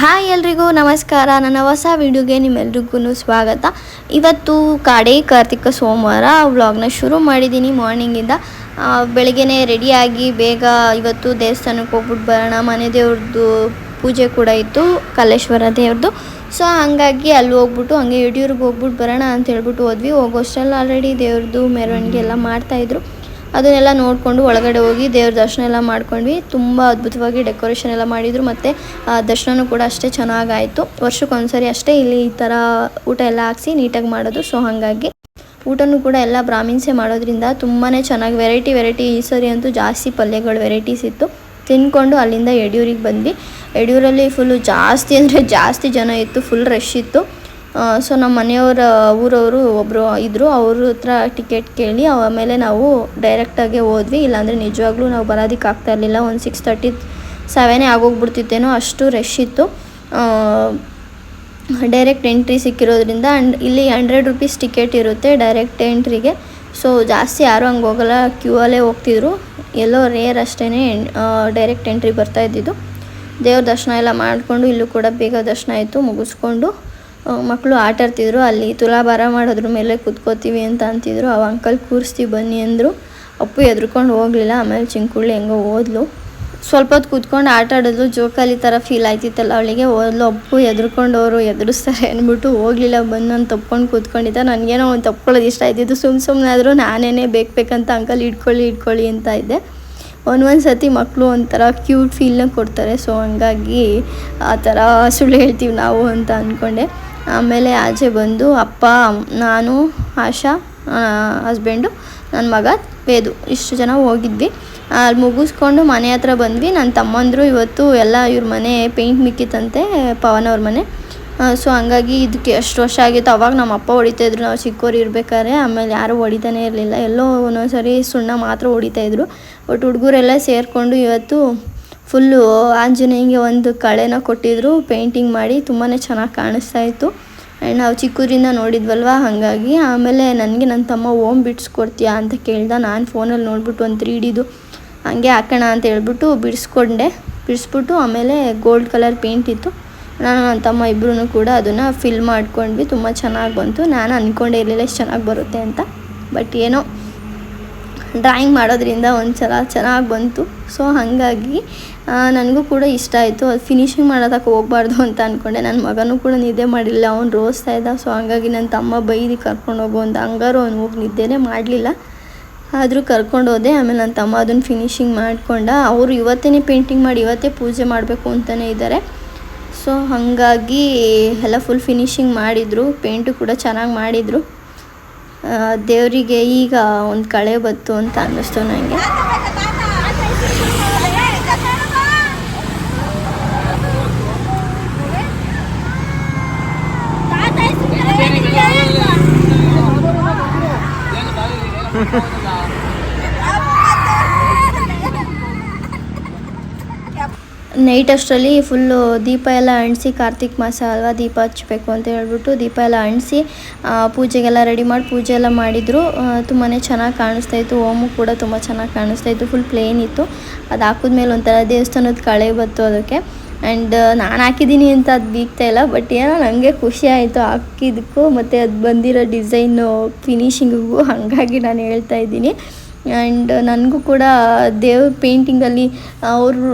Hi ಎಲ್ರಿಗೂ, ನಮಸ್ಕಾರ. ನನ್ನ ಹೊಸ ವಿಡಿಯೋಗೆ ನಿಮ್ಮೆಲ್ರಿಗೂ ಸ್ವಾಗತ. ಇವತ್ತು ಕಾಡೆ ಕಾರ್ತಿಕ ಸೋಮವಾರ ವ್ಲಾಗ್ನ ಶುರು ಮಾಡಿದ್ದೀನಿ. ಮಾರ್ನಿಂಗಿಂದ ಬೆಳಗ್ಗೆ ರೆಡಿಯಾಗಿ ಬೇಗ ಇವತ್ತು ದೇವಸ್ಥಾನಕ್ಕೆ ಹೋಗ್ಬಿಟ್ಟು ಬರೋಣ. ಮನೆ ದೇವ್ರದ್ದು ಪೂಜೆ ಕೂಡ ಇತ್ತು, ಕಲ್ಲೇಶ್ವರ ದೇವ್ರದ್ದು. ಸೊ, ಹಂಗಾಗಿ ಅಲ್ಲಿ ಹೋಗ್ಬಿಟ್ಟು, ಹಂಗೆ ಯಡಿಯೂರಿಗೆ ಹೋಗ್ಬಿಟ್ಟು ಬರೋಣ ಅಂತ ಹೇಳ್ಬಿಟ್ಟು ಹೋದ್ವಿ. ಹೋಗೋಷ್ಟರಲ್ಲಿ ಆಲ್ರೆಡಿ ದೇವ್ರದ್ದು ಮೆರವಣಿಗೆ ಎಲ್ಲ ಮಾಡ್ತಾಯಿದ್ರು ಅದನ್ನೆಲ್ಲ ನೋಡಿಕೊಂಡು ಒಳಗಡೆ ಹೋಗಿ ದೇವ್ರ ದರ್ಶನ ಎಲ್ಲ ಮಾಡ್ಕೊಂಡ್ವಿ. ತುಂಬ ಅದ್ಭುತವಾಗಿ ಡೆಕೋರೇಷನ್ ಎಲ್ಲ ಮಾಡಿದರು ಮತ್ತು ದರ್ಶನವೂ ಕೂಡ ಅಷ್ಟೇ ಚೆನ್ನಾಗಾಯಿತು. ವರ್ಷಕ್ಕೊಂದ್ಸರಿ ಅಷ್ಟೇ ಇಲ್ಲಿ ಈ ಥರ ಊಟ ಎಲ್ಲ ಹಾಕ್ಸಿ ನೀಟಾಗಿ ಮಾಡೋದು. ಸೊ ಹಾಗಾಗಿ ಊಟನೂ ಕೂಡ ಎಲ್ಲ ಬ್ರಾಹ್ಮಿನ್ಸೇ ಮಾಡೋದ್ರಿಂದ ತುಂಬಾ ಚೆನ್ನಾಗಿ ವೆರೈಟಿ ವೆರೈಟಿ ಈ ಸರಿ ಅಂತೂ ಜಾಸ್ತಿ ಪಲ್ಯಗಳು ವೆರೈಟೀಸ್ ಇತ್ತು. ತಿನ್ಕೊಂಡು ಅಲ್ಲಿಂದ ಯಡಿಯೂರಿಗೆ ಬಂದ್ವಿ. ಯಡಿಯೂರಲ್ಲಿ ಫುಲ್ಲು ಜಾಸ್ತಿ ಅಂದರೆ ಜಾಸ್ತಿ ಜನ ಇತ್ತು ಫುಲ್ ರಶ್ ಇತ್ತು. ಸೊ ನಮ್ಮ ಮನೆಯವರ ಊರವರು ಒಬ್ಬರು ಇದ್ದರು ಅವ್ರ ಹತ್ರ ಟಿಕೆಟ್ ಕೇಳಿ ಆಮೇಲೆ ನಾವು ಡೈರೆಕ್ಟಾಗೆ ಹೋದ್ವಿ. ಇಲ್ಲಾಂದರೆ ನಿಜವಾಗ್ಲೂ ನಾವು ಬರೋದಕ್ಕೆ ಆಗ್ತಾ ಇರಲಿಲ್ಲ. ಒಂದು ಸಿಕ್ಸ್ ತರ್ಟಿ ಸೆವೆನೇ ಆಗೋಗ್ಬಿಡ್ತಿತ್ತೇನೋ ಅಷ್ಟು ರಶ್ ಇತ್ತು. ಡೈರೆಕ್ಟ್ ಎಂಟ್ರಿ ಸಿಕ್ಕಿರೋದ್ರಿಂದ ಆ್ಯಂಡ್ ಇಲ್ಲಿ ಹಂಡ್ರೆಡ್ ರುಪೀಸ್ ಟಿಕೆಟ್ ಇರುತ್ತೆ ಡೈರೆಕ್ಟ್ ಎಂಟ್ರಿಗೆ ಸೊ ಜಾಸ್ತಿ ಯಾರೂ ಹಂಗೆ ಹೋಗೋಲ್ಲ ಕ್ಯೂ ಅಲ್ಲೇ ಹೋಗ್ತಿದ್ರು. ಎಲ್ಲೋ ರೇರ್ ಅಷ್ಟೇ ಡೈರೆಕ್ಟ್ ಎಂಟ್ರಿ ಬರ್ತಾ ಇದ್ದಿದ್ದು. ದೇವ್ರ ದರ್ಶನ ಎಲ್ಲ ಮಾಡಿಕೊಂಡು ಇಲ್ಲೂ ಕೂಡ ಬೇಗ ದರ್ಶನ ಆಯಿತು, ಮುಗಿಸ್ಕೊಂಡು. ಮಕ್ಕಳು ಆಟ ಆಡ್ತಿದ್ರು. ಅಲ್ಲಿ ತುಲಾಭಾರ ಮಾಡೋದ್ರ ಮೇಲೆ ಕೂತ್ಕೋತೀವಿ ಅಂತ ಅಂತಿದ್ರು. ಅವ ಅಂಕಲ್ ಕೂರಿಸ್ತೀವಿ ಬನ್ನಿ ಅಂದರು. ಅಪ್ಪು ಎದ್ರುಕೊಂಡು ಹೋಗಲಿಲ್ಲ. ಆಮೇಲೆ ಚಿಂಕುಳ್ಳಿ ಹೆಂಗೋ ಓದ್ಲು. ಸ್ವಲ್ಪ ಹೊತ್ತು ಕೂತ್ಕೊಂಡು ಆಟ ಆಡೋದು ಜೋಕಾಲಿ ಥರ ಫೀಲ್ ಆಯ್ತಿತ್ತಲ್ಲ ಅವಳಿಗೆ. ಓದ್ಲು, ಅಪ್ಪು ಎದ್ರುಕೊಂಡು ಅವರು ಎದುರಿಸ್ತಾರೆ ಅಂದ್ಬಿಟ್ಟು ಹೋಗಲಿಲ್ಲ. ಬಂದು ನಾನು ತಪ್ಕೊಂಡು ಕೂತ್ಕೊಂಡಿದ್ದ. ನನಗೇನೋ ಒಂದು ತಪ್ಕೊಳ್ಳೋದು ಇಷ್ಟ ಆಯ್ತಿತ್ತು. ಸುಮ್ಮ ಸುಮ್ಮನೆ ಆದರೂ ನಾನೇನೇ ಬೇಕು ಬೇಕಂತ ಅಂಕಲ್ ಇಟ್ಕೊಳ್ಳಿ ಇಟ್ಕೊಳ್ಳಿ ಅಂತ ಇದ್ದೆ. ಒಂದೊಂದು ಸತಿ ಮಕ್ಕಳು ಒಂಥರ ಕ್ಯೂಟ್ ಫೀಲ್ನ ಕೊಡ್ತಾರೆ. ಸೊ ಹಂಗಾಗಿ ಆ ಥರ ಸುಳ್ಳು ಹೇಳ್ತೀವಿ ನಾವು ಅಂತ ಅಂದ್ಕೊಂಡೆ ಆಮೇಲೆ ಆಚೆ ಬಂದು ಅಪ್ಪ, ನಾನು, ಆಶಾ ಹಸ್ಬೆಂಡು ನನ್ನ ಮಗ ವೇದು. ಇಷ್ಟು ಜನ ಹೋಗಿದ್ವಿ. ಅಲ್ಲಿ ಮುಗಿಸ್ಕೊಂಡು ಮನೆ ಹತ್ರ ಬಂದ್ವಿ. ನನ್ನ ತಮ್ಮಂದರು ಇವತ್ತು ಎಲ್ಲ ಇವ್ರ ಮನೆ ಪೇಂಟ್ ಮಿಕ್ಕಿತ್ತಂತೆ, ಪವನ್ ಅವ್ರ ಮನೆ. ಸೊ ಹಂಗಾಗಿ ಇದಕ್ಕೆ ಎಷ್ಟು ವರ್ಷ ಆಗಿತ್ತು. ಅವಾಗ ನಮ್ಮ ಅಪ್ಪ ಹೊಡಿತಾಯಿದ್ರು ನಾವು ಚಿಕ್ಕವ್ರು ಇರ್ಬೇಕಾದ್ರೆ ಆಮೇಲೆ ಯಾರೂ ಹೊಡಿತಾನೆ ಇರಲಿಲ್ಲ. ಎಲ್ಲೋ ಒಂದೊಂದು ಸರಿ ಸುಣ್ಣ ಮಾತ್ರ ಹೊಡಿತಾಯಿದ್ರು ಬಟ್ ಹುಡುಗರೆಲ್ಲ ಸೇರಿಕೊಂಡು ಇವತ್ತು ಫುಲ್ಲು ಆಂಜನೇಯಂಗೆ ಒಂದು ಕಳೆನ ಕೊಟ್ಟಿದ್ರು ಪೇಂಟಿಂಗ್ ಮಾಡಿ ತುಂಬಾ ಚೆನ್ನಾಗಿ ಕಾಣಿಸ್ತಾ ಇತ್ತು. ಆ್ಯಂಡ್ ನಾವು ಚಿಕ್ಕೂರಿಂದ ನೋಡಿದ್ವಲ್ವ, ಹಾಗಾಗಿ ಆಮೇಲೆ ನನಗೆ ನನ್ನ ತಮ್ಮ ಓಮ್ ಬಿಡಿಸ್ಕೊಡ್ತೀಯಾ ಅಂತ ಕೇಳ್ದ. ನಾನು ಫೋನಲ್ಲಿ ನೋಡ್ಬಿಟ್ಟು ಒಂದು ತ್ರೀ ಡಿದು ಹಂಗೆ ಹಾಕೋಣ ಅಂತ ಹೇಳ್ಬಿಟ್ಟು ಬಿಡಿಸ್ಕೊಂಡೆ. ಬಿಡಿಸ್ಬಿಟ್ಟು ಆಮೇಲೆ ಗೋಲ್ಡ್ ಕಲರ್ ಪೇಂಟ್ ಇತ್ತು. ನಾನು ನನ್ನ ತಮ್ಮ ಇಬ್ಬರೂ ಕೂಡ ಅದನ್ನು ಫಿಲ್ ಮಾಡ್ಕೊಂಡ್ವಿ. ತುಂಬ ಚೆನ್ನಾಗಿ ಬಂತು. ನಾನು ಅಂದ್ಕೊಂಡೇ ಇರಲಿಲ್ಲ ಎಷ್ಟು ಚೆನ್ನಾಗಿ ಬರುತ್ತೆ ಅಂತ. ಬಟ್ ಏನೋ ಡ್ರಾಯಿಂಗ್ ಮಾಡೋದ್ರಿಂದ ಒಂದು ಸಲ ಚೆನ್ನಾಗಿ ಬಂತು. ಸೊ ಹಾಗಾಗಿ ನನಗೂ ಕೂಡ ಇಷ್ಟ ಆಯಿತು. ಅದು ಫಿನಿಶಿಂಗ್ ಮಾಡೋದಕ್ಕೆ ಹೋಗ್ಬಾರ್ದು ಅಂತ ಅಂದ್ಕೊಂಡೆ ನನ್ನ ಮಗನೂ ಕೂಡ ನಿದ್ದೆ ಮಾಡಿಲ್ಲ ಅವ್ನು ರೋಸ್ತಾ ಇದ್ದ. ಸೊ ಹಾಗಾಗಿ ನನ್ನ ತಮ್ಮ ಬೈದಿ ಕರ್ಕೊಂಡು ಹೋಗು ಅಂತ. ಹಂಗಾರು ಅವ್ನು ಹೋಗಿ ನಿದ್ದೆನೇ ಮಾಡಲಿಲ್ಲ. ಆದರೂ ಕರ್ಕೊಂಡು ಹೋದೆ. ಆಮೇಲೆ ನನ್ನ ತಮ್ಮ ಅದನ್ನು ಫಿನಿಶಿಂಗ್ ಮಾಡಿಕೊಂಡ. ಅವರು ಇವತ್ತೇ ಪೇಂಟಿಂಗ್ ಮಾಡಿ, ಇವತ್ತೇ ಪೂಜೆ ಮಾಡಬೇಕು ಅಂತಲೇ ಇದ್ದಾರೆ ಸೊ ಹಾಗಾಗಿ ಎಲ್ಲ ಫುಲ್ ಫಿನಿಶಿಂಗ್ ಮಾಡಿದರು. ಪೇಂಟು ಕೂಡ ಚೆನ್ನಾಗಿ ಮಾಡಿದರು. ದೇವರಿಗೆ ಈಗ ಒಂದು ಕಳೆ ಬತ್ತು ಅಂತ ಅನ್ನಿಸ್ತು ನನಗೆ ನೈಟ್ ಅಷ್ಟರಲ್ಲಿ ಫುಲ್ಲು ದೀಪ ಎಲ್ಲ ಅಂಟಿಸಿ ಕಾರ್ತಿಕ್ ಮಾಸ ಅಲ್ವಾ ದೀಪ ಹಚ್ಚಬೇಕು ಅಂತ ಹೇಳ್ಬಿಟ್ಟು ದೀಪ ಎಲ್ಲ ಅಂಟಿಸಿ ಪೂಜೆಗೆಲ್ಲ ರೆಡಿ ಮಾಡಿ ಪೂಜೆ ಎಲ್ಲ ಮಾಡಿದರು. ತುಂಬಾ ಚೆನ್ನಾಗಿ ಕಾಣಿಸ್ತಾ ಇತ್ತು. ಓಮು ಕೂಡ ತುಂಬ ಚೆನ್ನಾಗಿ ಕಾಣಿಸ್ತಾ ಇತ್ತು. ಫುಲ್ ಪ್ಲೇನ್ ಇತ್ತು. ಅದು ಹಾಕಿದ್ಮೇಲೆ ಒಂಥರ ದೇವಸ್ಥಾನದ ಕಳೆ ಬತ್ತು ಅದಕ್ಕೆ. ಆ್ಯಂಡ್ ನಾನು ಹಾಕಿದ್ದೀನಿ ಅಂತ ಅದು ಬೀಗ್ತಾ ಇಲ್ಲ ಬಟ್ ಏನೋ ನನಗೆ ಖುಷಿ ಆಯಿತು ಹಾಕಿದ್ದಕ್ಕೂ ಮತ್ತು ಅದು ಬಂದಿರೋ ಡಿಸೈನು ಫಿನಿಶಿಂಗಿಗೂ ಹಾಗಾಗಿ ನಾನು ಹೇಳ್ತಾ ಇದ್ದೀನಿ. ಆ್ಯಂಡ್ ನನಗೂ ಕೂಡ ದೇವ್ರ ಪೇಂಟಿಂಗಲ್ಲಿ ಅವರು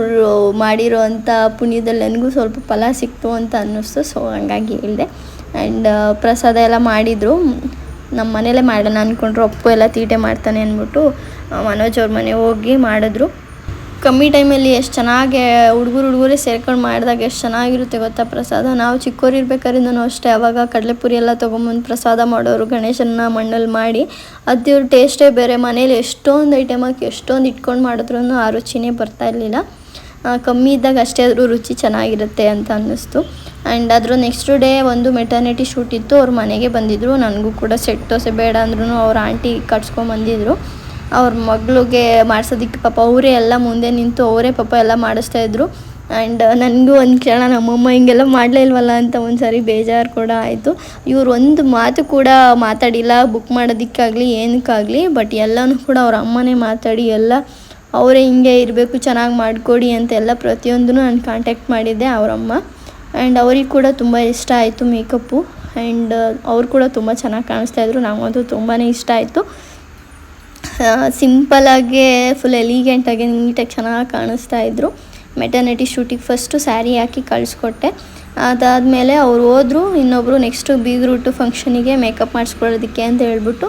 ಮಾಡಿರೋ ಅಂಥ ಪುಣ್ಯದಲ್ಲಿ ನನಗೂ ಸ್ವಲ್ಪ ಫಲ ಸಿಕ್ತು ಅಂತ ಅನ್ನಿಸ್ತು. ಸೊ ಹಂಗಾಗಿ ಹೇಳಿದೆ. ಆ್ಯಂಡ್ ಪ್ರಸಾದ ಎಲ್ಲ ಮಾಡಿದರು. ನಮ್ಮ ಮನೇಲೇ ಮಾಡೋಣ ಅಂದ್ಕೊಂಡ್ರು ಅಪ್ಪು ಎಲ್ಲ ತೀಟೆ ಮಾಡ್ತಾನೆ ಅಂದ್ಬಿಟ್ಟು ಮನೋಜ್ ಅವ್ರ ಮನೆ ಹೋಗಿ ಮಾಡಿದ್ರು. ಕಮ್ಮಿ ಟೈಮಲ್ಲಿ ಎಷ್ಟು ಚೆನ್ನಾಗಿ ಹುಡುಗರು ಹುಡುಗರೇ ಸೇರ್ಕೊಂಡು ಮಾಡಿದಾಗ ಎಷ್ಟು ಚೆನ್ನಾಗಿರುತ್ತೆ ಗೊತ್ತಾ ಪ್ರಸಾದ? ನಾವು ಚಿಕ್ಕೋರು ಇರ್ಬೇಕಾದ್ರಿಂದನೂ ಅಷ್ಟೇ. ಅವಾಗ ಕಡಲೆಪುರಿ ಎಲ್ಲ ತೊಗೊಂಬಂದು ಪ್ರಸಾದ ಮಾಡೋರು ಗಣೇಶನ ಮಣ್ಣಲ್ಲಿ ಮಾಡಿ ಅದ್ರ ಟೇಸ್ಟೇ ಬೇರೆ. ಮನೇಲಿ ಎಷ್ಟೊಂದು ಐಟಮ್ ಹಾಕಿ ಎಷ್ಟೊಂದು ಇಟ್ಕೊಂಡು ಮಾಡಿದ್ರೂ ಆ ರುಚಿನೇ ಬರ್ತಾ ಇರಲಿಲ್ಲ. ಕಮ್ಮಿ ಇದ್ದಾಗ ಅಷ್ಟೇ ಆದರೂ ರುಚಿ ಚೆನ್ನಾಗಿರುತ್ತೆ ಅಂತ ಅನ್ನಿಸ್ತು. ಆ್ಯಂಡ್ ಅದರ ನೆಕ್ಸ್ಟ್ ಡೇ ಒಂದು ಮೆಟರ್ನಿಟಿ ಶೂಟ್ ಇತ್ತು. ಅವ್ರ ಮನೆಗೆ ಬಂದಿದ್ದರು ನನಗೂ ಕೂಡ ಸೆಟ್, ದೋಸೆ ಬೇಡ ಅಂದ್ರೂ ಅವ್ರ ಆಂಟಿ ಕಟ್ಸ್ಕೊಂಬಂದಿದ್ರು. ಅವ್ರ ಮಗಳಿಗೆ ಮಾಡ್ಸೋದಕ್ಕೆ ಪಾಪ ಅವರೇ ಎಲ್ಲ ಮುಂದೆ ನಿಂತು ಅವರೇ ಪಾಪ ಎಲ್ಲ ಮಾಡಿಸ್ತಾ ಇದ್ರು. ಆ್ಯಂಡ್ ನನಗೂ ಒಂದು ಕ್ಷಣ ನಮ್ಮಮ್ಮ ಹಿಂಗೆಲ್ಲ ಮಾಡಲೇ ಇಲ್ವಲ್ಲ ಅಂತ ಒಂದು ಸಾರಿ ಬೇಜಾರು ಕೂಡ ಆಯಿತು. ಇವ್ರು ಒಂದು ಮಾತು ಕೂಡ ಮಾತಾಡಿಲ್ಲ ಬುಕ್ ಮಾಡೋದಕ್ಕಾಗಲಿ, ಏನಕ್ಕಾಗಲಿ ಬಟ್ ಎಲ್ಲನೂ ಕೂಡ ಅವ್ರ ಅಮ್ಮನೇ ಮಾತಾಡಿ ಎಲ್ಲ ಅವರೇ ಹಿಂಗೆ ಇರಬೇಕು, ಚೆನ್ನಾಗಿ ಮಾಡಿಕೊಡಿ ಅಂತ ಎಲ್ಲ ಪ್ರತಿಯೊಂದೂ ನಾನು ಕಾಂಟ್ಯಾಕ್ಟ್ ಮಾಡಿದ್ದೆ ಅವರಮ್ಮ ಆ್ಯಂಡ್ ಅವ್ರಿಗೆ ಕೂಡ ತುಂಬ ಇಷ್ಟ ಆಯಿತು ಮೇಕಪ್ಪು ಆ್ಯಂಡ್ ಅವ್ರು ಕೂಡ ತುಂಬ ಚೆನ್ನಾಗಿ ಕಾಣಿಸ್ತಾಯಿದ್ರು ನಮಗಂತೂ ತುಂಬಾ ಇಷ್ಟ ಆಯಿತು. ಸಿಂಪಲಾಗೆ ಫುಲ್ ಎಲಿಗೆಂಟಾಗಿ ನೀಟಾಗಿ ಚೆನ್ನಾಗಿ ಕಾಣಿಸ್ತಾ ಇದ್ದರು ಮೆಟರ್ನಿಟಿ ಶೂಟಿಗೆ ಫಸ್ಟು ಸ್ಯಾರಿ ಹಾಕಿ ಕಳಿಸ್ಕೊಟ್ಟೆ. ಅದಾದಮೇಲೆ ಅವ್ರು ಹೋದರು ಇನ್ನೊಬ್ಬರು ನೆಕ್ಸ್ಟು ಬೀಗ್ ರೂಟು ಫಂಕ್ಷನಿಗೆ ಮೇಕಪ್ ಮಾಡಿಸ್ಕೊಳ್ಳೋದಕ್ಕೆ ಅಂತ ಹೇಳ್ಬಿಟ್ಟು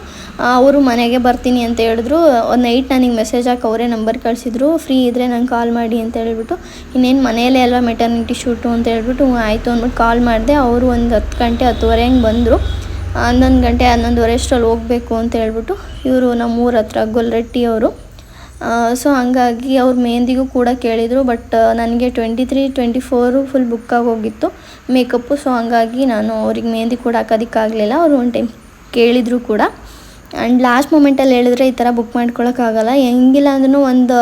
ಅವರು ಮನೆಗೆ ಬರ್ತೀನಿ ಅಂತ ಹೇಳಿದ್ರು. ಒಂದು ನೈಟ್ ನನಗೆ ಮೆಸೇಜ್ ಹಾಕಿ ಅವರೇ ನಂಬರ್ ಕಳಿಸಿದ್ರು. ಫ್ರೀ ಇದ್ದರೆ ನಂಗೆ ಕಾಲ್ ಮಾಡಿ ಅಂತ ಹೇಳ್ಬಿಟ್ಟು, ಇನ್ನೇನು ಮನೆಯಲ್ಲೇ ಅಲ್ವಾ ಮೆಟರ್ನಿಟಿ ಶೂಟು ಅಂತ ಹೇಳ್ಬಿಟ್ಟು ಆಯಿತು ಅಂದ್ಬಿಟ್ಟು ಕಾಲ್ ಮಾಡಿದೆ. ಅವರು ಒಂದು ಹತ್ತು ಗಂಟೆ ಹತ್ತುವರೆ ಹಂಗೆ ಬಂದರು. ಹನ್ನೊಂದು ಗಂಟೆ, ಹನ್ನೊಂದುವರೆ ಅಷ್ಟರಲ್ಲಿ ಹೋಗಬೇಕು ಅಂತ ಹೇಳ್ಬಿಟ್ಟು ಇವರು ನಮ್ಮೂರ ಹತ್ರ ಗೊಲ್ರಟ್ಟಿ ಅವರು. ಸೊ ಹಂಗಾಗಿ ಅವ್ರು ಮೆಹಂದಿಗೂ ಕೂಡ ಕೇಳಿದರು ಬಟ್ ನನಗೆ twenty three twenty four full book ಹೋಗಿತ್ತು ಮೇಕಪ್ಪು ಸೊ ಹಂಗಾಗಿ ನಾನು ಅವ್ರಿಗೆ ಮೆಹಂದಿ ಕೂಡ ಹಾಕೋದಕ್ಕಾಗಲಿಲ್ಲ ಅವರು ಒಂದು ಟೈಮ್ ಕೇಳಿದರು ಕೂಡ. ಆ್ಯಂಡ್ ಲಾಸ್ಟ್ ಮೂಮೆಂಟಲ್ಲಿ ಹೇಳಿದ್ರೆ ಈ ಥರ ಬುಕ್ ಮಾಡ್ಕೊಳಕ್ಕಾಗಲ್ಲ ಹೆಂಗಿಲ್ಲ ಅಂದ್ರೂ ಒಂದು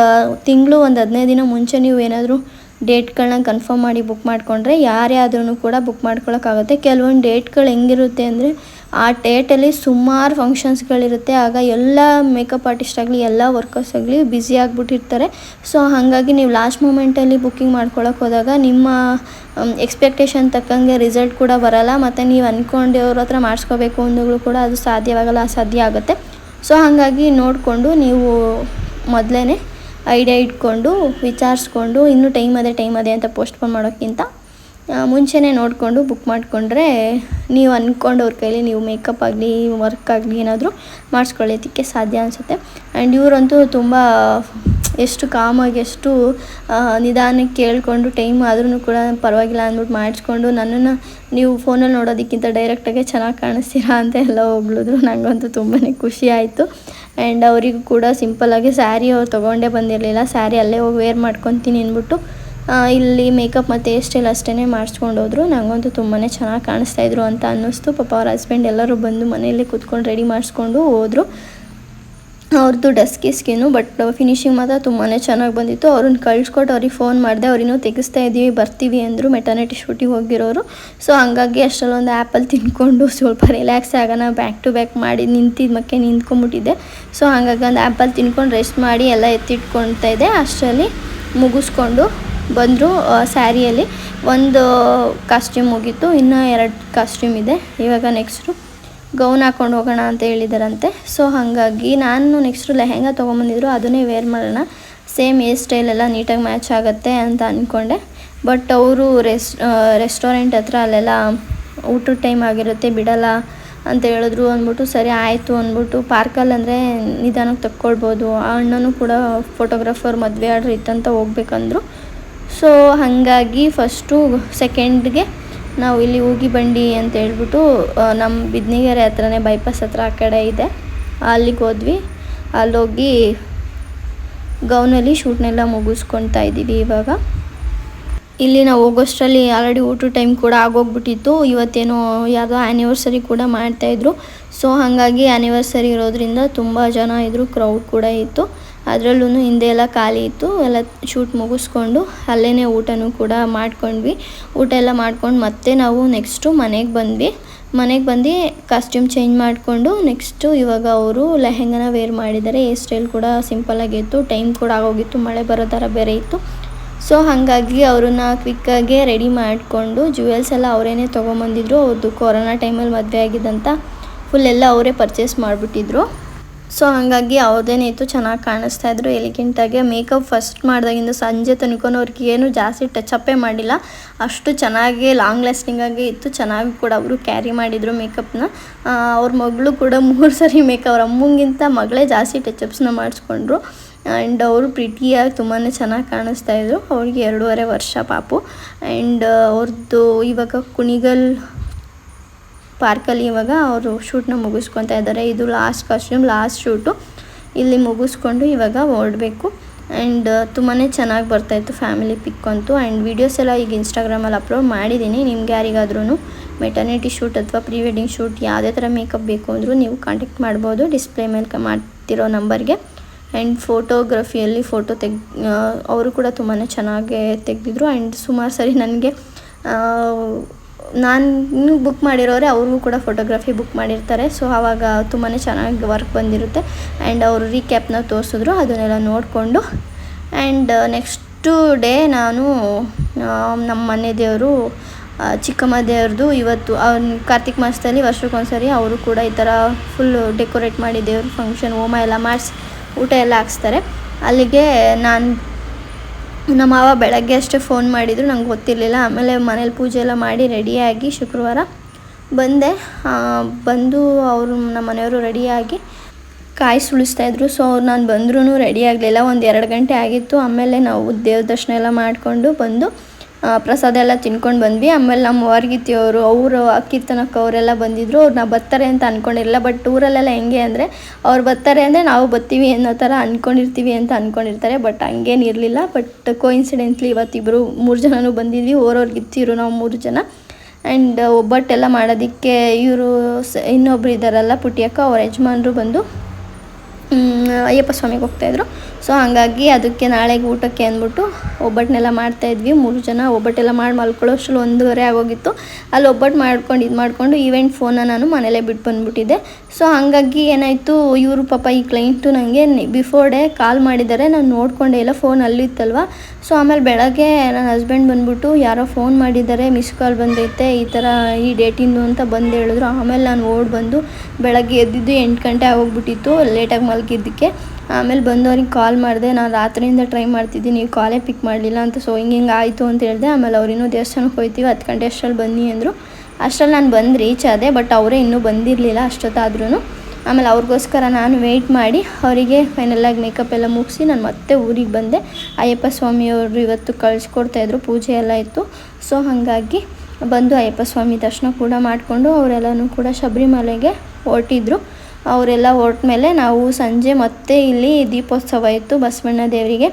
ತಿಂಗಳು ಒಂದು ಹದಿನೈದು ದಿನ ಮುಂಚೆ ನೀವು ಏನಾದರೂ ಡೇಟ್ಗಳನ್ನ ಕನ್ಫರ್ಮ್ ಮಾಡಿ ಬುಕ್ ಮಾಡಿಕೊಂಡ್ರೆ ಯಾರೇ ಆದ್ರೂ ಕೂಡ ಬುಕ್ ಮಾಡ್ಕೊಳಕ್ಕಾಗುತ್ತೆ ಕೆಲವೊಂದು ಡೇಟ್ಗಳು ಹೆಂಗಿರುತ್ತೆ ಅಂದರೆ ಆ ಡೇಟಲ್ಲಿ ಸುಮಾರು ಫಂಕ್ಷನ್ಸ್ಗಳಿರುತ್ತೆ ಆಗ ಎಲ್ಲ ಮೇಕಪ್ ಆರ್ಟಿಸ್ಟ್ ಆಗಲಿ, ಎಲ್ಲ ವರ್ಕರ್ಸ್ ಆಗಲಿ ಬ್ಯುಸಿ ಆಗಿಬಿಟ್ಟಿರ್ತಾರೆ. ಸೊ ಹಾಗಾಗಿ ನೀವು ಲಾಸ್ಟ್ ಮೂಮೆಂಟಲ್ಲಿ ಬುಕ್ಕಿಂಗ್ ಮಾಡ್ಕೊಳಕ್ಕೆ ಹೋದಾಗ ನಿಮ್ಮ ಎಕ್ಸ್ಪೆಕ್ಟೇಷನ್ ತಕ್ಕಂಗೆ ರಿಸಲ್ಟ್ ಕೂಡ ಬರಲ್ಲ. ಮತ್ತು ನೀವು ಅಂದ್ಕೊಂಡಿವ್ರ ಹತ್ರ ಮಾಡಿಸ್ಕೋಬೇಕು ಅಂದಾಗಲೂ ಕೂಡ ಅದು ಸಾಧ್ಯವಾಗಲ್ಲ, ಅಸಾಧ್ಯ ಆಗುತ್ತೆ. ಸೊ ಹಾಗಾಗಿ ನೋಡಿಕೊಂಡು ನೀವು ಮೊದಲೇ ಐಡಿಯಾ ಇಟ್ಕೊಂಡು, ವಿಚಾರಿಸ್ಕೊಂಡು, ಇನ್ನೂ ಟೈಮ್ ಅದೇ ಟೈಮ್ ಅದೇ ಅಂತ ಪೋಸ್ಟ್ಪೋನ್ ಮಾಡೋಕ್ಕಿಂತ ಮುಂಚೆನೇ ನೋಡಿಕೊಂಡು ಬುಕ್ ಮಾಡಿಕೊಂಡ್ರೆ ನೀವು ಅಂದ್ಕೊಂಡವ್ರ ಕೈಲಿ ನೀವು ಮೇಕಪ್ ಆಗಲಿ ವರ್ಕ್ ಆಗಲಿ ಏನಾದರೂ ಮಾಡಿಸ್ಕೊಳ್ಳೋದಕ್ಕೆ ಸಾಧ್ಯ ಅನಿಸುತ್ತೆ. ಆ್ಯಂಡ್ ಇವರಂತೂ ತುಂಬ ಎಷ್ಟು ಕಾಮಾಗಿ ಎಷ್ಟು ನಿಧಾನಕ್ಕೆ ಕೇಳಿಕೊಂಡು ಟೈಮ್ ಆದ್ರೂ ಕೂಡ ಪರವಾಗಿಲ್ಲ ಅಂದ್ಬಿಟ್ಟು ಮಾಡಿಸ್ಕೊಂಡು ನನ್ನನ್ನು ನೀವು ಫೋನಲ್ಲಿ ನೋಡೋದಕ್ಕಿಂತ ಡೈರೆಕ್ಟಾಗೆ ಚೆನ್ನಾಗಿ ಕಾಣಿಸ್ತೀರಾ ಅಂತ ಎಲ್ಲ ಹೊಗಳಿದ್ರು ನನಗಂತೂ ತುಂಬಾ ಖುಷಿ ಆಯಿತು. ಆ್ಯಂಡ್ ಅವರಿಗೂ ಕೂಡ ಸಿಂಪಲ್ಲಾಗಿ ಸ್ಯಾರಿ ಅವ್ರು ತೊಗೊಂಡೇ ಬಂದಿರಲಿಲ್ಲ. ಸ್ಯಾರಿ ಅಲ್ಲೇ ಹೋಗಿ ವೇರ್ ಮಾಡ್ಕೊತೀನಿ ಅಂದ್ಬಿಟ್ಟು ಇಲ್ಲಿ ಮೇಕಪ್ ಮತ್ತು ಹೇರ್ ಸ್ಟೈಲ್ ಅಷ್ಟೇ ಮಾಡಿಸ್ಕೊಂಡು ಹೋದರು. ನನಗಂತೂ ತುಂಬಾ ಚೆನ್ನಾಗಿ ಕಾಣಿಸ್ತಾ ಇದ್ರು ಅಂತ ಅನ್ನಿಸ್ತು. ಪಾಪ ಅವ್ರ ಹಸ್ಬೆಂಡ್ ಎಲ್ಲರೂ ಬಂದು ಮನೆಯಲ್ಲೇ ಕೂತ್ಕೊಂಡು ರೆಡಿ ಮಾಡಿಸ್ಕೊಂಡು ಹೋದರು. ಅವ್ರದ್ದು ಡಸ್ಕಿ ಸ್ಕಿನ್ನು ಬಟ್ ಫಿನಿಶಿಂಗ್ ಮಾತ್ರ ತುಂಬಾ ಚೆನ್ನಾಗಿ ಬಂದಿತ್ತು. ಅವ್ರನ್ನ ಕಳ್ಸ್ಕೊಟ್ಟು ಅವ್ರಿಗೆ ಫೋನ್ ಮಾಡಿದೆ ಅವ್ರಿನ್ನೂ ತೆಗಿಸ್ತಾ ಇದ್ದೀವಿ ಬರ್ತೀವಿ ಅಂದರು. ಮೆಟರ್ನಿಟಿ ಶೂಟಿಗೆ ಹೋಗಿರೋರು. ಸೊ ಹಂಗಾಗಿ ಅಷ್ಟರಲ್ಲೊಂದು ಆ್ಯಪಲ್ಲಿ ತಿನ್ಕೊಂಡು ಸ್ವಲ್ಪ ರಿಲ್ಯಾಕ್ಸ್ ಆಗೋಣ ಬ್ಯಾಕ್ ಟು ಬ್ಯಾಕ್ ಮಾಡಿ ನಿಂತಿದ್ದ ಮಕ್ಕೆ ನಿಂತ್ಕೊಂಬಿಟ್ಟಿದ್ದೆ ಸೊ ಹಂಗಾಗಿ ಒಂದು ಆ್ಯಪಲ್ಲಿ ತಿನ್ಕೊಂಡು ರೆಸ್ಟ್ ಮಾಡಿ ಎಲ್ಲ ಎತ್ತಿಟ್ಕೊಳ್ತಾ ಇದೆ ಅಷ್ಟರಲ್ಲಿ ಮುಗಿಸ್ಕೊಂಡು ಬಂದರು ಸ್ಯಾರಿಯಲ್ಲಿ. ಒಂದು ಕಾಸ್ಟ್ಯೂಮ್ ಮುಗೀತು, ಇನ್ನೂ ಎರಡು ಕಾಸ್ಟ್ಯೂಮ್ ಇದೆ. ಇವಾಗ ನೆಕ್ಸ್ಟು ಗೌನ್ ಹಾಕೊಂಡು ಹೋಗೋಣ ಅಂತ ಹೇಳಿದಾರಂತೆ. ಸೊ ಹಾಗಾಗಿ ನಾನು ನೆಕ್ಸ್ಟು ಲೆಹೆಂಗಾ ತೊಗೊಂಬಂದಿದ್ರು, ಅದನ್ನೇ ವೇರ್ ಮಾಡೋಣ. ಸೇಮ್ ಹೇರ್ ಸ್ಟೈಲ್ ಎಲ್ಲ ನೀಟಾಗಿ ಮ್ಯಾಚ್ ಆಗುತ್ತೆ ಅಂತ ಅಂದ್ಕೊಂಡೆ ಬಟ್ ಅವರು ರೆಸ್ ರೆಸ್ಟೋರೆಂಟ್ ಹತ್ರ ಅಲ್ಲೆಲ್ಲ ಊಟದ ಟೈಮ್ ಆಗಿರುತ್ತೆ, ಬಿಡಲ್ಲ ಅಂತ ಹೇಳಿದ್ರು ಅಂದ್ಬಿಟ್ಟು, ಸರಿ ಆಯಿತು ಅಂದ್ಬಿಟ್ಟು ಪಾರ್ಕಲ್ಲಿ ಅಂದರೆ ನಿಧಾನಕ್ಕೆ ತಕ್ಕೊಳ್ಬೋದು. ಆ ಅಣ್ಣನೂ ಕೂಡ ಫೋಟೋಗ್ರಾಫರ್ ಮದುವೆ ಆರ್ಡ್ರ್ ಇತ್ತಂತ ಹೋಗ್ಬೇಕಂದ್ರು. ಸೊ ಹಾಗಾಗಿ ಫಸ್ಟು ಸೆಕೆಂಡ್ಗೆ ನಾವು ಇಲ್ಲಿ ಹೋಗಿ ಬಂಡಿ ಅಂತ ಹೇಳ್ಬಿಟ್ಟು ನಮ್ಮ ಬಿದ್ನಿಗೆರೆ ಹತ್ರನೇ ಬೈಪಾಸ್ ಹತ್ರ ಆ ಕಡೆ ಇದೆ. ಅಲ್ಲಿಗೆ ಹೋದ್ವಿ. ಅಲ್ಲೋಗಿ ಗೌನಲ್ಲಿ ಶೂಟ್ನೆಲ್ಲ ಮುಗಿಸ್ಕೊಳ್ತಾ ಇದ್ದೀವಿ ಇವಾಗ. ಇಲ್ಲಿ ನಾವು ಹೋಗೋಷ್ಟರಲ್ಲಿ ಆಲ್ರೆಡಿ ಊಟ ಟೈಮ್ ಕೂಡ ಆಗೋಗ್ಬಿಟ್ಟಿತ್ತು. ಇವತ್ತೇನೋ ಯಾವುದೋ ಆ್ಯನಿವರ್ಸರಿ ಕೂಡ ಮಾಡ್ತಾಯಿದ್ರು ಸೊ ಹಾಗಾಗಿ ಆ್ಯನಿವರ್ಸರಿ ಇರೋದ್ರಿಂದ ತುಂಬ ಜನ ಇದ್ದರು ಕ್ರೌಡ್ ಕೂಡ ಇತ್ತು. ಅದರಲ್ಲೂ ಹಿಂದೆ ಎಲ್ಲ ಖಾಲಿ ಇತ್ತು, ಎಲ್ಲ ಶೂಟ್ ಮುಗಿಸ್ಕೊಂಡು ಅಲ್ಲೇ ಊಟನೂ ಕೂಡ ಮಾಡ್ಕೊಂಡ್ವಿ. ಊಟ ಎಲ್ಲ ಮಾಡ್ಕೊಂಡು ಮತ್ತೆ ನಾವು ನೆಕ್ಸ್ಟು ಮನೆಗೆ ಬಂದ್ವಿ. ಮನೆಗೆ ಬಂದು ಕಾಸ್ಟ್ಯೂಮ್ ಚೇಂಜ್ ಮಾಡಿಕೊಂಡು ನೆಕ್ಸ್ಟು ಇವಾಗ ಅವರು ಲೆಹೆಂಗನ ವೇರ್ ಮಾಡಿದ್ದಾರೆ. ಏರ್ ಸ್ಟೈಲ್ ಕೂಡ ಸಿಂಪಲಾಗಿತ್ತು ಟೈಮ್ ಕೂಡ ಆಗೋಗಿತ್ತು, ಮಳೆ ಬರೋ ಥರ ಬೇರೆ ಇತ್ತು. ಸೊ ಹಾಗಾಗಿ ಅವ್ರನ್ನ ಕ್ವಿಕ್ಕಾಗೆ ರೆಡಿ ಮಾಡಿಕೊಂಡು ಜ್ಯುವೆಲ್ಸ್ ಎಲ್ಲ ಅವರೇನೆ ತೊಗೊಂಬಂದಿದ್ರು. ಅವ್ರದ್ದು ಕೊರೋನಾ ಟೈಮಲ್ಲಿ ಮದುವೆ ಆಗಿದ್ದಂತ ಫುಲ್ ಎಲ್ಲ ಅವರೇ ಪರ್ಚೇಸ್ ಮಾಡಿಬಿಟ್ಟಿದ್ರು. ಸೊ ಹಾಗಾಗಿ ಇತ್ತು ಚೆನ್ನಾಗಿ ಕಾಣಿಸ್ತಾ ಇದ್ರು ಎಲಿಗೆಂಟಾಗೆ ಮೇಕಪ್ ಫಸ್ಟ್ ಮಾಡಿದಾಗಿಂದ ಸಂಜೆ ತನಕ ಅವ್ರಿಗೆ ಏನು ಜಾಸ್ತಿ ಟಚಪ್ಪೇ ಮಾಡಿಲ್ಲ. ಅಷ್ಟು ಚೆನ್ನಾಗಿ ಲಾಂಗ್ ಲಾಸ್ಟಿಂಗಾಗಿ ಇತ್ತು. ಚೆನ್ನಾಗಿ ಕೂಡ ಅವರು ಕ್ಯಾರಿ ಮಾಡಿದರು ಮೇಕಪ್ನ ಅವ್ರ ಮಗಳು ಕೂಡ ಮೂರು ಸರಿ ಮೇಕಪ್ ಅವ್ರ ಅಮ್ಮಂಗಿಂತ ಮಗಳೇ ಜಾಸ್ತಿ ಟಚಪ್ಸ್ನ ಮಾಡಿಸ್ಕೊಂಡ್ರು. ಆ್ಯಂಡ್ ಅವರು ಪ್ರಿಟಿಯಾಗಿ ತುಂಬಾ ಚೆನ್ನಾಗಿ ಕಾಣಿಸ್ತಾ ಇದ್ರು. ಅವ್ರಿಗೆ ಎರಡೂವರೆ ವರ್ಷ ಪಾಪು. ಆ್ಯಂಡ್ ಅವ್ರದ್ದು ಇವಾಗ ಕುಣಿಗಲ್ ಪಾರ್ಕಲ್ಲಿ ಇವಾಗ ಅವರು ಶೂಟ್ನ ಮುಗಿಸ್ಕೊತಾ ಇದ್ದಾರೆ. ಇದು ಲಾಸ್ಟ್ ಕಾಸ್ಟ್ಯೂಮ್ ಲಾಸ್ಟ್ ಶೂಟು ಇಲ್ಲಿ ಮುಗಿಸ್ಕೊಂಡು ಇವಾಗ ಓಡಬೇಕು. ಆ್ಯಂಡ್ ತುಂಬಾ ಚೆನ್ನಾಗಿ ಬರ್ತಾಯಿತ್ತು ಫ್ಯಾಮಿಲಿ ಪಿಕ್ ಅಂತೂ. ಆ್ಯಂಡ್ ವೀಡಿಯೋಸ್ ಎಲ್ಲ ಈಗ ಇನ್ಸ್ಟಾಗ್ರಾಮಲ್ಲಿ ಅಪ್ಲೋಡ್ ಮಾಡಿದ್ದೀನಿ. ನಿಮ್ಗೆ ಯಾರಿಗಾದ್ರೂ ಮೆಟರ್ನಿಟಿ ಶೂಟ್ ಅಥವಾ ಪ್ರೀ ವೆಡ್ಡಿಂಗ್ ಶೂಟ್ ಯಾವುದೇ ಥರ ಮೇಕಪ್ ಬೇಕು ಅಂದರೂ ನೀವು ಕಾಂಟ್ಯಾಕ್ಟ್ ಮಾಡ್ಬೋದು. ಡಿಸ್ಪ್ಲೇ ಮೇಲೆ ಮಾಡ್ತಿರೋ ನಂಬರ್ಗೆ. ಆ್ಯಂಡ್ ಫೋಟೋಗ್ರಫಿಯಲ್ಲಿ ಫೋಟೋ ತೆಗ್ ಅವರು ಕೂಡ ತುಂಬಾ ಚೆನ್ನಾಗೇ ತೆಗೆದಿದ್ರು. ಆ್ಯಂಡ್ ಸುಮಾರು ಸರಿ ನನಗೆ ನಾನು ಬುಕ್ ಮಾಡಿರೋರೆ ಅವ್ರಿಗೂ ಕೂಡ ಫೋಟೋಗ್ರಫಿ ಬುಕ್ ಮಾಡಿರ್ತಾರೆ. ಸೊ ಆವಾಗ ತುಂಬಾ ಚೆನ್ನಾಗಿ ವರ್ಕ್ ಬಂದಿರುತ್ತೆ. ಆ್ಯಂಡ್ ಅವರು ರೀಕ್ಯಾಪ್ನ ತೋರಿಸಿದ್ರು, ಅದನ್ನೆಲ್ಲ ನೋಡಿಕೊಂಡು. ಆ್ಯಂಡ್ ನೆಕ್ಸ್ಟು ಡೇ ನಾನು ನಮ್ಮ ಮನೆ ದೇವರು ಚಿಕ್ಕಮ್ಮ ದೇವ್ರದ್ದು ಇವತ್ತು, ಅವ್ನ ಕಾರ್ತಿಕ್ ಮಾಸದಲ್ಲಿ ವರ್ಷಕ್ಕೊಂದ್ಸರಿ ಅವರು ಕೂಡ ಈ ಥರ ಫುಲ್ಲು ಡೆಕೋರೇಟ್ ಮಾಡಿ ದೇವ್ರ ಫಂಕ್ಷನ್ ಹೋಮ ಎಲ್ಲ ಮಾಡಿಸಿ ಊಟ ಎಲ್ಲ ಹಾಕ್ಸ್ತಾರೆ. ಅಲ್ಲಿಗೆ ನಾನು ನಮ್ಮ ಮಾವ ಬೆಳಗ್ಗೆ ಅಷ್ಟೇ ಫೋನ್ ಮಾಡಿದರು, ನಂಗೆ ಗೊತ್ತಿರಲಿಲ್ಲ. ಆಮೇಲೆ ಮನೇಲಿ ಪೂಜೆ ಎಲ್ಲ ಮಾಡಿ ರೆಡಿಯಾಗಿ ಶುಕ್ರವಾರ ಬಂದೆ. ಬಂದು ಅವರು ನಮ್ಮ ಮನೆಯವರು ರೆಡಿಯಾಗಿ ಕಾಯಿ ಸುಳಿಸ್ತಾ ಇದ್ರು. ಸೊ ನಾನು ಬಂದ್ರೂ ರೆಡಿ ಆಗಲಿಲ್ಲ. ಒಂದು ಎರಡು ಗಂಟೆ ಆಗಿತ್ತು. ಆಮೇಲೆ ನಾವು ದೇವ್ರ ದರ್ಶನ ಎಲ್ಲ ಮಾಡಿಕೊಂಡು ಬಂದು ಪ್ರಸಾದ ಎಲ್ಲ ತಿನ್ಕೊಂಡು ಬಂದ್ವಿ. ಆಮೇಲೆ ನಮ್ಮ ವಾರ್ಗಿತಿ ಅವರು ಕೀರ್ತನಕ್ಕೆ ಅವರೆಲ್ಲ ಬಂದಿದ್ರು. ಅವ್ರು ನಾವು ಬರ್ತಾರೆ ಅಂತ ಅಂದ್ಕೊಂಡಿರಲಿಲ್ಲ ಬಟ್ ಊರಲ್ಲೆಲ್ಲ ಹೆಂಗೆ ಅಂದರೆ ಅವ್ರು ಬರ್ತಾರೆ ಅಂದರೆ ನಾವು ಬರ್ತೀವಿ ಅನ್ನೋ ಥರ ಅಂದ್ಕೊಂಡಿರ್ತೀವಿ ಅಂತ ಅಂದ್ಕೊಂಡಿರ್ತಾರೆ ಬಟ್ ಹಂಗೇನು ಇರಲಿಲ್ಲ. ಬಟ್ ಕೋಇನ್ಸಿಡೆಂಟ್ಲಿ ಇವತ್ತಿಬ್ಬರು ಮೂರು ಜನನೂ ಬಂದಿದ್ವಿ. ಓರೋರ್ಗೆ ಇತ್ತಿರು ನಾವು ಮೂರು ಜನ. ಆ್ಯಂಡ್ ಒಬ್ಬಟ್ಟೆಲ್ಲ ಮಾಡೋದಕ್ಕೆ ಇವರು ಇನ್ನೊಬ್ರು ಇದ್ದಾರಲ್ಲ ಪುಟ್ಟಿಯಕ್ಕ ಅವ್ರ ಯಜಮಾನರು ಬಂದು ಅಯ್ಯಪ್ಪ ಸ್ವಾಮಿಗೆ ಹೋಗ್ತಾಯಿದ್ರು ಸೊ ಹಾಗಾಗಿ ಅದಕ್ಕೆ ನಾಳೆಗೆ ಊಟಕ್ಕೆ ಅಂದ್ಬಿಟ್ಟು ಒಬ್ಬಟ್ಟನ್ನೆಲ್ಲ ಮಾಡ್ತಾಯಿದ್ವಿ ಮೂರು ಜನ ಒಬ್ಬಟ್ಟೆಲ್ಲ ಮಾಡಿ ಮಲ್ಕೊಳ್ಳೋಷ್ಟು ಒಂದೂವರೆ ಆಗೋಗಿತ್ತು. ಅಲ್ಲಿ ಒಬ್ಬಟ್ಟು ಮಾಡ್ಕೊಂಡು, ಇದು ಮಾಡಿಕೊಂಡು ಈವೆಂಟ್ ಫೋನ ನಾನು ಮನೇಲೇ ಬಿಟ್ಟು ಬಂದುಬಿಟ್ಟಿದ್ದೆ. ಸೊ ಹಾಗಾಗಿ ಏನಾಯಿತು, ಇವರು ಪಾಪ ಈ ಕ್ಲೈಂಟು ನನಗೆ ಬಿಫೋರ್ ಡೇ ಕಾಲ್ ಮಾಡಿದ್ದಾರೆ. ನಾನು ನೋಡ್ಕೊಂಡೆ ಇಲ್ಲ ಫೋನ್ ಅಲ್ಲಿತ್ತಲ್ವ? ಸೊ ಆಮೇಲೆ ಬೆಳಗ್ಗೆ ನನ್ನ ಹಸ್ಬೆಂಡ್ ಬಂದ್ಬಿಟ್ಟು ಯಾರೋ ಫೋನ್ ಮಾಡಿದ್ದಾರೆ ಮಿಸ್ ಕಾಲ್ ಬಂದೈತೆ, ಈ ಥರ ಈ ಡೇಟಿಂದು ಅಂತ ಬಂದು ಹೇಳಿದ್ರು. ಆಮೇಲೆ ನಾನು ಓಡ್ ಬಂದು ಬೆಳಗ್ಗೆ ಎದ್ದಿದ್ದು ಎಂಟು ಗಂಟೆ ಆಗೋಗ್ಬಿಟ್ಟಿತ್ತು ಲೇಟಾಗಿ ಮಲಗಿದ್ದಕ್ಕೆ. ಆಮೇಲೆ ಬಂದು ಅವ್ರಿಗೆ ಕಾಲ್ ಮಾಡಿದೆ, ನಾನು ರಾತ್ರಿಯಿಂದ ಟ್ರೈ ಮಾಡ್ತಿದ್ದೀನಿ, ನೀವು ಕಾಲೇ ಪಿಕ್ ಮಾಡಲಿಲ್ಲ ಅಂತ. ಸೊ ಹಿಂಗೆ ಹಿಂಗೆ ಆಯಿತು ಅಂತ ಹೇಳಿದೆ, ಆಮೇಲೆ ಅವ್ರು ಇನ್ನೂ ದೇವಸ್ಥಾನಕ್ಕೆ ಹೋಗ್ತೀವಿ ಹತ್ತು ಗಂಟೆ ಅಷ್ಟರಲ್ಲಿ ಬನ್ನಿ ಅಂದರು. ಅಷ್ಟರಲ್ಲಿ ನಾನು ಬಂದು ರೀಚ್ ಆದೆ ಬಟ್ ಅವರೇ ಇನ್ನೂ ಬಂದಿರಲಿಲ್ಲ ಅಷ್ಟೊತ್ತಾದ್ರೂ ಆಮೇಲೆ ಅವ್ರಿಗೋಸ್ಕರ ನಾನು ವೆಯ್ಟ್ ಮಾಡಿ ಅವರಿಗೆ ಫೈನಲಾಗಿ ಮೇಕಪ್ ಎಲ್ಲ ಮುಗಿಸಿ ನಾನು ಮತ್ತೆ ಊರಿಗೆ ಬಂದೆ. ಅಯ್ಯಪ್ಪ ಸ್ವಾಮಿಯವರು ಇವತ್ತು ಕಳಿಸ್ಕೊಡ್ತಾಯಿದ್ರು ಪೂಜೆ ಎಲ್ಲ ಇತ್ತು. ಸೊ ಹಾಗಾಗಿ ಬಂದು ಅಯ್ಯಪ್ಪ ಸ್ವಾಮಿ ದರ್ಶನ ಕೂಡ ಮಾಡಿಕೊಂಡು ಅವರೆಲ್ಲನೂ ಕೂಡ ಶಬರಿಮಲೆಗೆ ಹೊರಟಿದ್ರು. ಅವರೆಲ್ಲ ಹೊರಟ ಮೇಲೆ ನಾವು ಸಂಜೆ ಮತ್ತೆ ಇಲ್ಲಿ ದೀಪೋತ್ಸವ ಇತ್ತು ಬಸವಣ್ಣ ದೇವರಿಗೆ.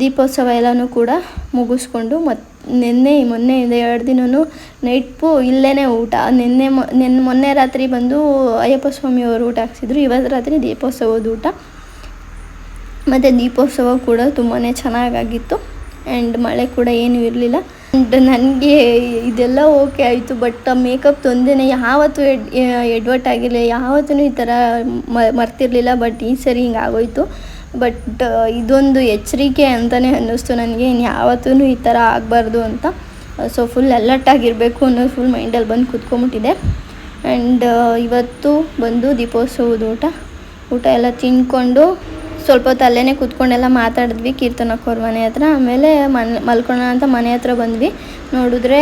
ದೀಪೋತ್ಸವ ಎಲ್ಲನೂ ಕೂಡ ಮುಗಿಸ್ಕೊಂಡು ಮತ್ತು ನಿನ್ನೆ, ಮೊನ್ನೆ, ಇದೆ ಎರಡು ದಿನವೂ ನೈಟು ಇಲ್ಲೇ ಊಟ. ನಿನ್ನೆ ಮೊ ನಿನ್ನೆ ಮೊನ್ನೆ ರಾತ್ರಿ ಬಂದು ಅಯ್ಯಪ್ಪ ಸ್ವಾಮಿಯವರು ಊಟ ಹಾಕ್ಸಿದ್ರು. ಇವತ್ತು ರಾತ್ರಿ ದೀಪೋತ್ಸವದ ಊಟ. ಮತ್ತು ದೀಪೋತ್ಸವ ಕೂಡ ತುಂಬಾ ಚೆನ್ನಾಗಾಗಿತ್ತು. ಆ್ಯಂಡ್ ಮಳೆ ಕೂಡ ಏನೂ ಇರಲಿಲ್ಲ. ಆ್ಯಂಡ್ ನನಗೆ ಇದೆಲ್ಲ ಓಕೆ ಆಯಿತು, ಬಟ್ ಮೇಕಪ್ ತೊಂದೇ ಯಾವತ್ತೂ ಎಡ್ ಎಡ್ವರ್ಟ್ ಆಗಿರಲಿಲ್ಲ ಯಾವತ್ತೂ ಈ ಥರ ಮರ್ತಿರಲಿಲ್ಲ, ಬಟ್ ಈ ಸರಿ ಹಿಂಗೆ ಆಗೋಯ್ತು ಬಟ್ ಇದೊಂದು ಎಚ್ಚರಿಕೆ ಅಂತಲೇ ಅನ್ನಿಸ್ತು ನನಗೆ. ಇನ್ನು ಯಾವತ್ತೂ ಈ ಥರ ಆಗಬಾರ್ದು ಅಂತ. ಸೊ ಫುಲ್ ಅಲರ್ಟ್ ಆಗಿರಬೇಕು ಅನ್ನೋದು ಫುಲ್ ಮೈಂಡಲ್ಲಿ ಬಂದು ಕೂತ್ಕೊಂಬಿಟ್ಟಿದೆ ಆ್ಯಂಡ್ ಇವತ್ತು ಬಂದು ದೀಪೋತ್ಸವದ ಊಟ. ಊಟ ಎಲ್ಲ ತಿನ್ಕೊಂಡು ಸ್ವಲ್ಪ ಹೊತ್ತು ಅಲ್ಲೇ ಕೂತ್ಕೊಂಡೆಲ್ಲ ಮಾತಾಡಿದ್ವಿ ಕೀರ್ತನಕ್ಕವ್ರ ಮನೆ ಹತ್ರ. ಆಮೇಲೆ ಮನ್ ಮಲ್ಕೊಳ್ಳೋಣ ಅಂತ ಮನೆ ಹತ್ರ ಬಂದ್ವಿ. ನೋಡಿದ್ರೆ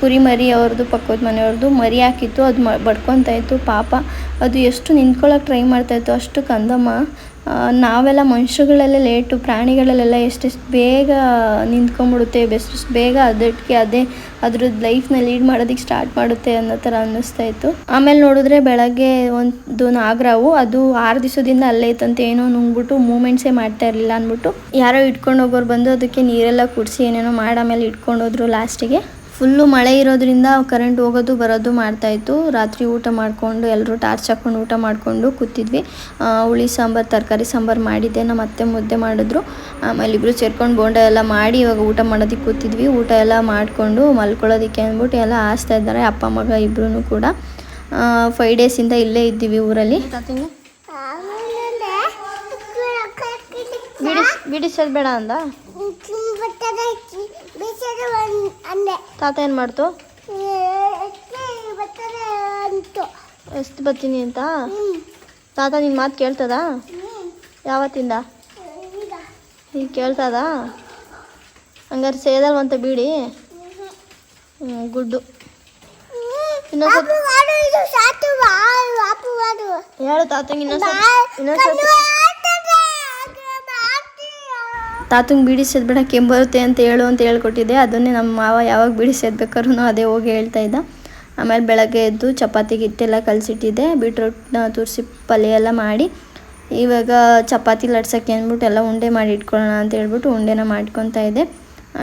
ಕುರಿ ಮರಿ ಅವ್ರದ್ದು, ಪಕ್ಕದ ಮನೆಯವ್ರದ್ದು ಮರಿ ಹಾಕಿತ್ತು. ಅದು ಮ, ಬಡ್ಕೊತಾ ಇತ್ತು ಪಾಪ. ಅದು ಎಷ್ಟು ನಿಂತ್ಕೊಳ್ಳೋಕೆ ಟ್ರೈ ಮಾಡ್ತಾಯಿತ್ತು ಅಷ್ಟು ಕಂದಮ್ಮ. ನಾವೆಲ್ಲ ಮನುಷ್ಯರುಗಳೆಲ್ಲ ಲೇಟು, ಪ್ರಾಣಿಗಳಲ್ಲೆಲ್ಲ ಎಷ್ಟೆಷ್ಟು ಬೇಗ ನಿಂತ್ಕೊಂಡ್ಬಿಡುತ್ತೆ, ಬೆಸ್ಟ್, ಬೇಗ ಅದಕ್ಕೆ ಅದೇ ಅದ್ರದ್ದು ಲೈಫ್ನ ಲೀಡ್ ಮಾಡೋದಕ್ಕೆ ಸ್ಟಾರ್ಟ್ ಮಾಡುತ್ತೆ ಅನ್ನೋ ಥರ ಅನ್ನಿಸ್ತಾ ಇತ್ತು. ಆಮೇಲೆ ನೋಡಿದ್ರೆ ಬೆಳಗ್ಗೆ ಒಂದು ನಾಗರಾವು, ಅದು ಆರು ದಿವಸದಿಂದ ಅಲ್ಲೇ ಇತ್ತಂತೆ, ಏನೋ ನುಂಗ್ಬಿಟ್ಟು ಮೂಮೆಂಟ್ಸೇ ಮಾಡ್ತಾ ಇರಲಿಲ್ಲ ಅಂದ್ಬಿಟ್ಟು, ಯಾರೋ ಇಟ್ಕೊಂಡು ಹೋಗೋರು ಬಂದು ಅದಕ್ಕೆ ನೀರೆಲ್ಲ ಕುಡಿಸಿ ಏನೇನೋ ಮಾಡಿ ಆಮೇಲೆ ಇಟ್ಕೊಂಡು ಹೋದ್ರು ಲಾಸ್ಟಿಗೆ. ಫುಲ್ಲು ಮಳೆ ಇರೋದ್ರಿಂದ ಕರೆಂಟ್ ಹೋಗೋದು ಬರೋದು ಮಾಡ್ತಾಯಿತ್ತು ರಾತ್ರಿ ಊಟ ಮಾಡಿಕೊಂಡು ಎಲ್ಲರೂ ಟಾರ್ಚ್ ಹಾಕ್ಕೊಂಡು ಊಟ ಮಾಡಿಕೊಂಡು ಕೂತಿದ್ವಿ. ಹುಳಿ ಸಾಂಬಾರು ತರಕಾರಿ ಸಾಂಬಾರು ಮಾಡಿದ್ದೆ. ನಮ್ಮ ಅತ್ತೆ ಮುದ್ದೆ ಮಾಡಿದ್ರು. ಆಮೇಲೆ ಇಬ್ಬರು ಸೇರ್ಕೊಂಡು ಬೋಂಡ ಎಲ್ಲ ಮಾಡಿ ಇವಾಗ ಊಟ ಮಾಡೋದಕ್ಕೆ ಕೂತಿದ್ವಿ. ಊಟ ಎಲ್ಲ ಮಾಡಿಕೊಂಡು ಮಲ್ಕೊಳ್ಳೋದಕ್ಕೆ ಅಂದ್ಬಿಟ್ಟು ಎಲ್ಲ ಹಾಸ್ತಾ ಇದ್ದಾರೆ. ಅಪ್ಪ ಮಗ ಇಬ್ಬರೂ ಕೂಡ. ಫೈವ್ ಡೇಸಿಂದ ಇಲ್ಲೇ ಇದ್ದೀವಿ ಊರಲ್ಲಿ. ಬಿಡಿಸೋದು ಬೇಡ ಅಂದೆ. ತಾತ ಏನು ಮಾಡ್ತು? ಎಷ್ಟು ಬರ್ತೀನಿ ಅಂತ? ತಾತ ನಿನ್ನ ಮಾತು ಕೇಳ್ತದ? ಯಾವತ್ತಿಂದ? ಈಗ. ಕೇಳ್ತದ? ಹಂಗಾರೆ ಸೇದಲ್ವಂತ ಬೀಡಿ? ಹ್ಞೂ ಗುಡ್ಡು. ಮಾಡು ಹೇಳು ತಾತಂಗೆ ಇನ್ನೊಂದು ಕಣ್ಣು ತಾತಂಗೆ ಬೀಡಿ ಸೇದ್ಬೇಡ ಕೆಂಬರುತ್ತೆ ಅಂತ ಹೇಳು ಅಂತ ಹೇಳ್ಕೊಟ್ಟಿದ್ದೆ. ಅದನ್ನೇ ನಮ್ಮ ಮಾವ ಯಾವಾಗ ಬೀಡಿ ಅದೇ ಹೋಗಿ ಹೇಳ್ತಾ ಇದ್ದ. ಆಮೇಲೆ ಬೆಳಗ್ಗೆ ಎದ್ದು ಚಪಾತಿಗೆ ಹಿಟ್ಟೆಲ್ಲ ಕಲಸಿಟ್ಟಿದ್ದೆ. ಬೀಟ್ರೂಟ್ನ ತುರಿಸಿ ಪಲ್ಯ ಎಲ್ಲ ಮಾಡಿ, ಇವಾಗ ಚಪಾತಿ ಲಟ್ಸೋಕ್ಕೆ ಅಂದ್ಬಿಟ್ಟು ಎಲ್ಲ ಉಂಡೆ ಮಾಡಿ ಇಟ್ಕೊಳ್ಳೋಣ ಅಂತ ಹೇಳ್ಬಿಟ್ಟು ಉಂಡೆನ ಮಾಡ್ಕೊತಾ ಇದ್ದೆ.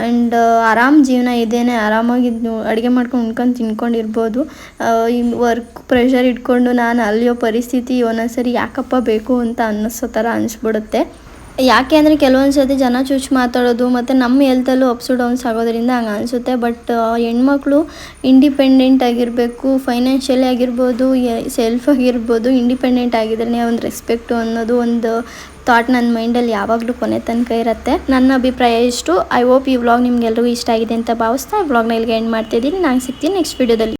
ಆ್ಯಂಡ್ ಆರಾಮ್ ಜೀವನ ಇದೇನೆ. ಆರಾಮಾಗಿ ಅಡುಗೆ ಮಾಡ್ಕೊಂಡು ಉಣ್ಕೊಂಡು ತಿನ್ಕೊಂಡಿರ್ಬೋದು. ಈ ವರ್ಕ್ ಪ್ರೆಷರ್ ಇಟ್ಕೊಂಡು ನಾನು ಅಲ್ಲಿಯೋ ಪರಿಸ್ಥಿತಿ ಒಂದೊಂದ್ಸರಿ ಯಾಕಪ್ಪ ಬೇಕು ಅಂತ ಅನ್ನಿಸೋ ಥರ ಅನಿಸ್ಬಿಡುತ್ತೆ. ಯಾಕೆ ಅಂದರೆ ಕೆಲವೊಂದು ಸರ್ತಿ ಜನ ಚುಚ್ಚು ಮಾತಾಡೋದು ಮತ್ತು ನಮ್ಮ ಹೆಲ್ತಲ್ಲೂ ಅಪ್ಸು ಡೌನ್ಸ್ ಆಗೋದ್ರಿಂದ ಹಂಗೆ ಅನಿಸುತ್ತೆ. ಬಟ್ ಹೆಣ್ಮಕ್ಳು ಇಂಡಿಪೆಂಡೆಂಟ್ ಆಗಿರಬೇಕು ಫೈನಾನ್ಷಿಯಲಿ ಆಗಿರ್ಬೋದು ಸೆಲ್ಫ್ ಆಗಿರ್ಬೋದು ಇಂಡಿಪೆಂಡೆಂಟ್ ಆಗಿದ್ರೆ ಒಂದು ರೆಸ್ಪೆಕ್ಟು ಅನ್ನೋದು ಒಂದು ಥಾಟ್ ನನ್ನ ಮೈಂಡಲ್ಲಿ ಯಾವಾಗಲೂ ಕೊನೆ ತನಕ ಇರುತ್ತೆ. ನನ್ನ ಅಭಿಪ್ರಾಯ ಇಷ್ಟು. ಐ ಹೋಪ್ ಈ ವ್ಲಾಗ್ ನಿಮ್ಗೆಲ್ರಿಗೂ ಇಷ್ಟ ಆಗಿದೆ ಅಂತ ಭಾವಿಸ್ತಾ ವ್ಲಾಗ್ನ ಇಲ್ಲಿಗೆ ಎಂಡ್ ಮಾಡ್ತಿದ್ದೀನಿ ನಾನು ಸಿಗ್ತೀನಿ ನೆಕ್ಸ್ಟ್ ವೀಡಿಯೋದಲ್ಲಿ